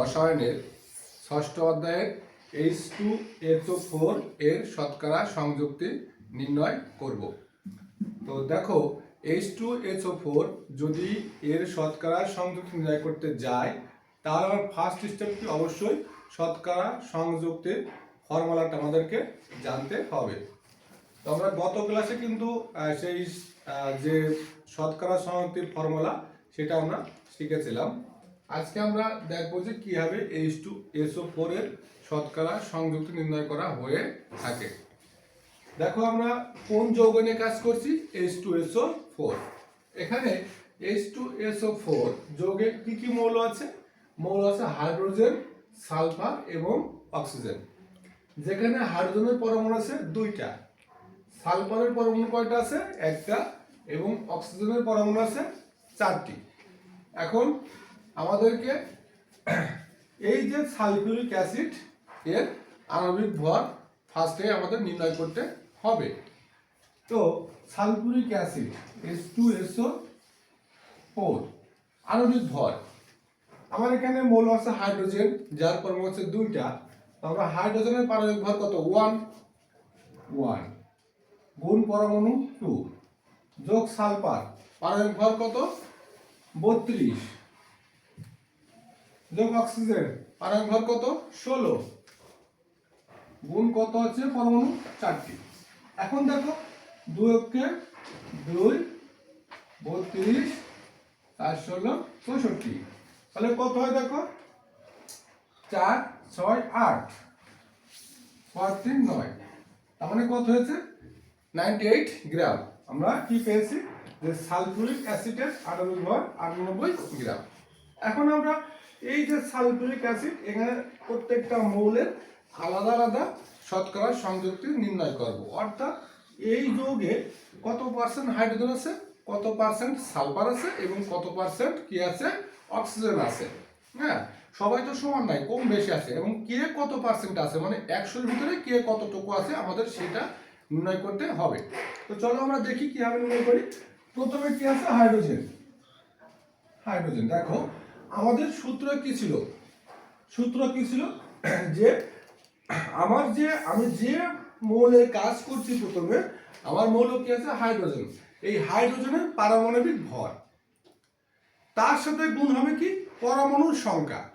রসায়নের ষষ্ঠ অধ্যায়ের এইচ টু এইচও ফোর এর শতকরা সংযুক্তি নির্ণয় করব। তো দেখো এইচ টু এইচও ফোর যদি এর শতকরা সংযুক্তি নির্ণয় করতে যায়, তাহলে আমার ফার্স্ট স্টেপটি অবশ্যই শতকরা সংযুক্তির ফর্মুলাটা আমাদেরকে জানতে হবে। তো আমরা গত ক্লাসে কিন্তু সেই যে শতকরা সংযুক্তির ফর্মুলা, সেটা আমরা শিখেছিলাম। আজকে আমরা দেখব যে কীভাবে এইচ টু এসও ফোর এর শতকরা সংযুক্তি নির্ণয় করা হয়ে থাকে। দেখো আমরা কোন যৌগ নিয়ে কাজ করছি? এইচ টু এসও ফোর এখানে এইচ টু এসও ফোর যৌগে কি কি মৌল আছে? মৌল আছে হাইড্রোজেন, সালফার এবং অক্সিজেন। যেখানে হাইড্রোজেনের পরমাণু আছে দুইটা। সালফারের পরমাণু কয়টা আছে? একটা। এবং অক্সিজেনের পরমাণু আছে চারটি। এখন আমাদেরকে এই যে সালফিউরিক অ্যাসিড এর আণবিক ভর ফার্স্টে আমাদের নির্ণয় করতে হবে। তো sulphuric acid S two SO four আণবিক ভর। আমার এখানে মৌল আছে হাইড্রোজেন, যার পরমাণু হচ্ছে দুইটা। আমরা হাইড্রোজেনের পারমাণবিক ভর কত? ওয়ান ওয়ান গুণ পরমাণু টু যোগ সালফার, পারমাণবিক ভর কত? বত্রিশ। যোগ অক্সিজেন। পারমাণবিক ভর কত? ষোলো। গুণ কত আছে? পরমাণু চারটি। এখন দেখো দুই অক্ষে দুই, বত্রিশ, চার ষোলো চৌষট্টি তাহলে কত হয় দেখো? চার, ছয়, আট। পাঁচ, তিন, নয়। তার মানে কত হয়েছে? Ninety eight gram. আমরা কি পেয়েছি? যে সালফুরিক অ্যাসিডের আটানব্বই ভর আটানব্বই গ্রাম। এখন আমরা এই যে সালফুরিক অ্যাসিড, এখানে প্রত্যেকটা মৌলের আলাদা আলাদা শতকরা সংযুক্তি নির্ণয় করব। অর্থাৎ এই যৌগে কত পার্সেন্ট হাইড্রোজেন আছে, কত পার্সেন্ট সালফার আছে এবং কত পার্সেন্ট কি আছে অক্সিজেন আছে। হ্যাঁ সবাই তো সমান নাই, কম বেশি আছে। এবং কে কত পার্সেন্ট আছে মানে একশোর ভিতরে কে কতটুকু আছে, আমাদের সেটা নির্ণয় করতে হবে। তো চলো আমরা দেখি কীভাবে নির্ণয় করি। প্রথমে কি আছে? হাইড্রোজেন হাইড্রোজেন দেখো। আমাদের সূত্র কি ছিল? সূত্র কি ছিল? যে আমার যে, আমি যে মৌলের কাজ করছি প্রথমে, আমার মৌল কি আছে? হাইড্রোজেন। এই হাইড্রোজেনের পারমাণবিক ভর। তার সাথে গুণ হবে কি? পরমাণুর সংখ্যা।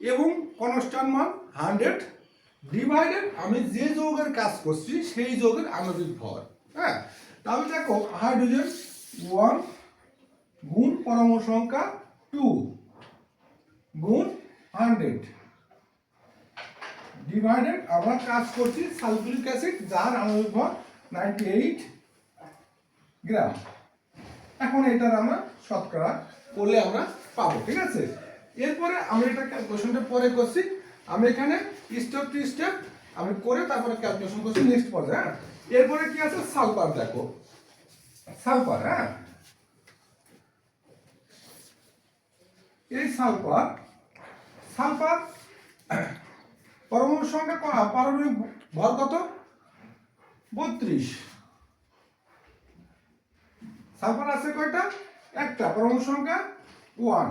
এবং কনস্ট্যান্ট মান হান্ড্রেড ডিভাইডেড আমি যে যৌগের কাজ করছি, সেই যৌগের আণবিক ভর। হ্যাঁ? তাহলে দেখো, হাইড্রোজেন ওয়ান গুণ পরমাণু সংখ্যা টু গুণ হান্ড্রেড ডিভাইডেড আমরা কাজ করছি সালফিউরিক অ্যাসিড যার আণবিক ভর নাইনটি এইট গ্রাম এখন এটার আমরা শতকরা করলে আমরা পাবো, ঠিক আছে? এরপরে আমি এটা ক্যালকুলেশনটা পরে করছি। আমি এখানে স্টেপ টু স্টেপ আমি করে তারপরে ক্যালকুলেশন করছি নেক্সট পর্যায়ে হ্যাঁ? এরপরে কি আছে? সালফার দেখো। সালফার হ্যাঁ? এই সালফার সালফার পরমাণু সংখ্যা পারমাণবিক ভর কত? বত্রিশ। সালফার আছে কয়টা? একটা। পরমাণু সংখ্যা ওয়ান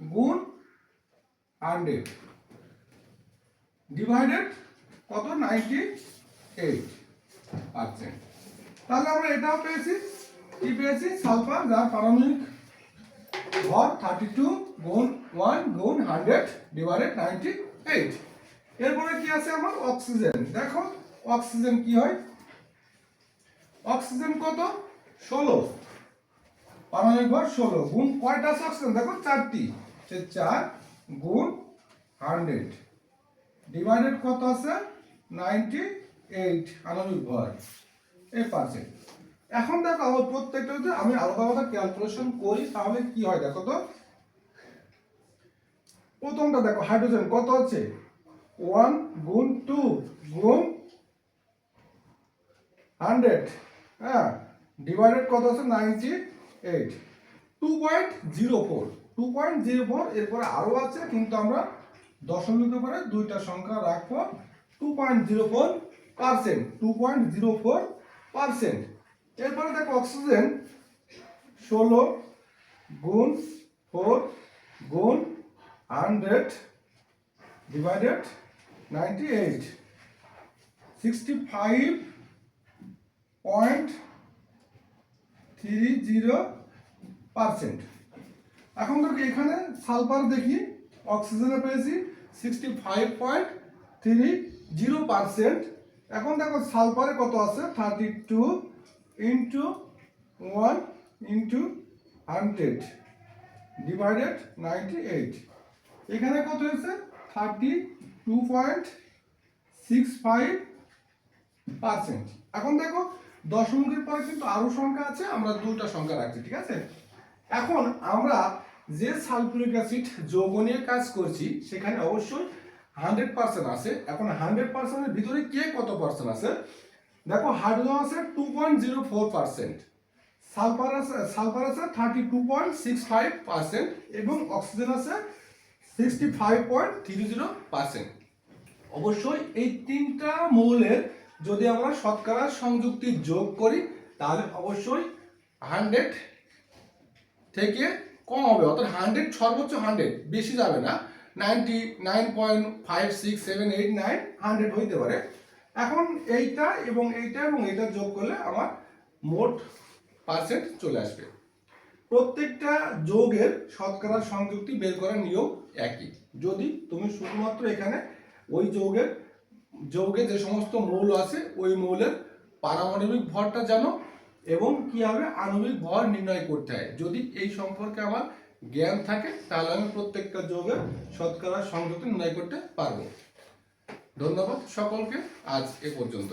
গুণ হান্ড্রেড। ডিভাইডেড কত? Ninety eight. পার্সেন্ট তাহলে আমরা এটাও পেয়েছি। কি পেয়েছি? সালফার, যার পারমাণবিক ভর থার্টি টু গুণ ওয়ান গুণ হান্ড্রেড ডিভাইডেড নাইনটি এইট এরপরে কি আছে আমার? অক্সিজেন দেখো অক্সিজেন কি হয়? অক্সিজেন কত? ষোলো। পারমাণবিক ভর ষোলো। গুণ কয়টা আছে অক্সিজেন দেখো, চারটি। সে চার গুণ হান্ড্রেড ডিভাইডেড কত আছে? নাইনটি এইট আণবিক ভর। এই পার্সেন্ট এখন দেখো, আমার প্রত্যেকটা যদি আমি আলাদা আলাদা ক্যালকুলেশন করি, তাহলে কি হয় দেখো তো? প্রথমটা দেখো হাইড্রোজেন কত আছে ওয়ান গুণ টু গুণ হান্ড্রেড হ্যাঁ? ডিভাইডেড কত আছে ninety eight two point zero four two point zero four এরপরে আরও আছে, কিন্তু আমরা দশমিক উপরে দুইটা সংখ্যা রাখব। Two point zero four percent two point zero four percent এরপরে দেখো অক্সিজেন ষোলো গুণ ফোর গুণ hundred divided ninety eight sixty five point three zero percent এখন দেখো এখানে সালফার দেখি অক্সিজেনে পেয়েছি sixty five point three zero percent এখন দেখো সালফারে কত আছে? Thirty two into one into hundred divided ninety eight এখানে কত হয়েছে? Thirty two point six five percent এখন দেখো দশমিকের পরে কিন্তু আরও সংখ্যা আছে, আমরা দুটা সংখ্যা রাখছি, ঠিক আছে? এখন আমরা যে সালফিউরিক অ্যাসিড যৌগ কাজ করছি, সেখানে অবশ্যই হান্ড্রেড পার্সেন্ট আছে। এখন হান্ড্রেড পার্সেন্টের ভিতরে কে কত পার্সেন্ট আছে? দেখো হাইড্রোজেন আছে two point zero four percent sulphur আছে সালফার আছে thirty two point six five percent এবং অক্সিজেন আছে sixty five point three zero percent অবশ্যই এই তিনটা মৌলের যদি আমরা শতকরা সংযুক্তি যোগ করি, তাহলে অবশ্যই হান্ড্রেড থেকে কম হবে, অর্থাৎ হান্ড্রেড সর্বোচ্চ হান্ড্রেড বেশি যাবে না। Ninety nine point five six seven eight nine hundred হইতে পারে। এখন এইটা এবং এইটা এবং এইটা যোগ করলে আমার মোট পার্সেন্ট চলে আসবে। প্রত্যেকটা যোগের শতকরা সংযুক্তি বের করার নিয়ম একই। যদি তুমি শুধুমাত্র এখানে ওই যৌগের, যৌগে যে সমস্ত মৌল আছে, ওই মৌলের পারমাণবিক ভরটা জানো এবং কীভাবে আণবিক ভর নির্ণয় করতে হয়। যদি এই সম্পর্কে আমার জ্ঞান থাকে, তাহলে আমি প্রত্যেকটা যৌগের শতকরা সংযুক্তি নির্ণয় করতে পারব। ধন্যবাদ সকলকে আজ এ পর্যন্ত